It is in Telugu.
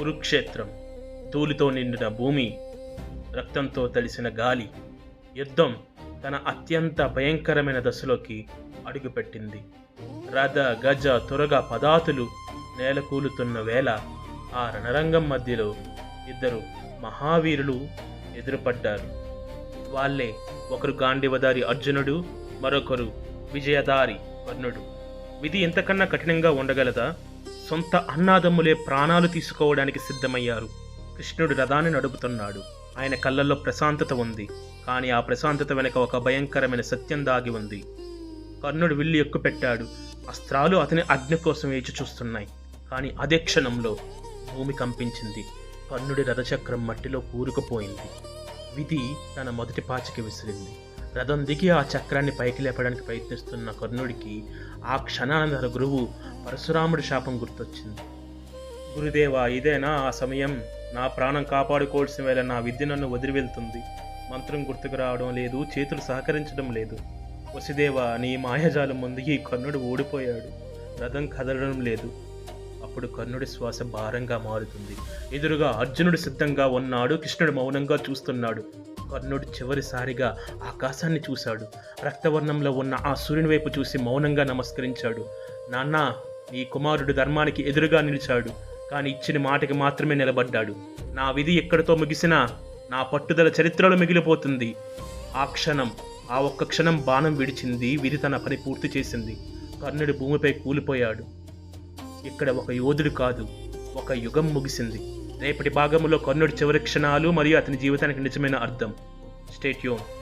కురుక్షేత్రం. ధూళితో నిండిన భూమి రక్తంతో తడిసిన గాలి యుద్ధం తన అత్యంత భయంకరమైన దశలోకి అడుగుపెట్టింది. రథ గజ తురగ పదాతులు నేలకూలుతున్న వేళ ఆ రణరంగం మధ్యలో ఇద్దరు మహావీరులు ఎదురుపడ్డారు. వాళ్ళే ఒకరు గాంధీవదారి అర్జునుడు మరొకరు విజయదారి కర్ణుడు విధి ఎంతకన్నా కఠినంగా ఉండగలదా? సొంత అన్నాదమ్ములే ప్రాణాలు తీసుకోవడానికి సిద్ధమయ్యారు. కృష్ణుడు రథాన్ని నడుపుతున్నాడు. ఆయన కళ్ళల్లో ప్రశాంతత ఉంది. కానీ ఆ ప్రశాంతత వెనుక ఒక భయంకరమైన సత్యం దాగి ఉంది. కర్ణుడు విల్లు ఎక్కుపెట్టాడు. అస్త్రాలు అతని అగ్ని కోసం వేచి చూస్తున్నాయి. కానీ అదే క్షణంలో భూమి కంపించింది. కర్ణుడి రథచక్రం మట్టిలో కూరుకుపోయింది. విధి తన మొదటి పాచికి విసిరింది. రథం దిగి ఆ చక్రాన్ని పైకి లేపడానికి ప్రయత్నిస్తున్న కర్ణుడికి ఆ క్షణాన తన గురువు పరశురాముడి శాపం గుర్తొచ్చింది. గురుదేవా ఇదేనా ఆ సమయం? నా ప్రాణం కాపాడుకోవాల్సిన వేళ నా విద్య నన్ను వదిలి వెళ్తుంది మంత్రం గుర్తుకు రావడం లేదు చేతులు సహకరించడం లేదు. వసుదేవా నీ మాయాజాలం ముందు ఈ కర్ణుడు ఓడిపోయాడు. రథం కదలడం లేదు. అప్పుడు కర్ణుడి శ్వాస భారంగా మారుతుంది. ఎదురుగా అర్జునుడు సిద్ధంగా ఉన్నాడు కృష్ణుడు మౌనంగా చూస్తున్నాడు. కర్ణుడు చివరిసారిగా ఆకాశాన్ని చూశాడు. రక్తవర్ణంలో ఉన్న ఆ సూర్యుని వైపు చూసి మౌనంగా నమస్కరించాడు. నాన్న నీ కుమారుడు ధర్మానికి ఎదురుగా నిలిచాడు కానీ ఇచ్చిన మాటకి మాత్రమే నిలబడ్డాడు. నా విధి ఎక్కడితో ముగిసినా నా పట్టుదల చరిత్రలో మిగిలిపోతుంది. ఆ క్షణం ఆ ఒక్క క్షణం బాణం విడిచింది విధి తన పని పూర్తి చేసింది. కర్ణుడు భూమిపై కూలిపోయాడు. ఇక్కడ ఒక యోధుడు కాదు ఒక యుగం ముగిసింది. రేపటి భాగంలో కర్ణుడి చివరి క్షణాలు మరియు అతని జీవితానికి నిజమైన అర్థం. స్టేట్యూన్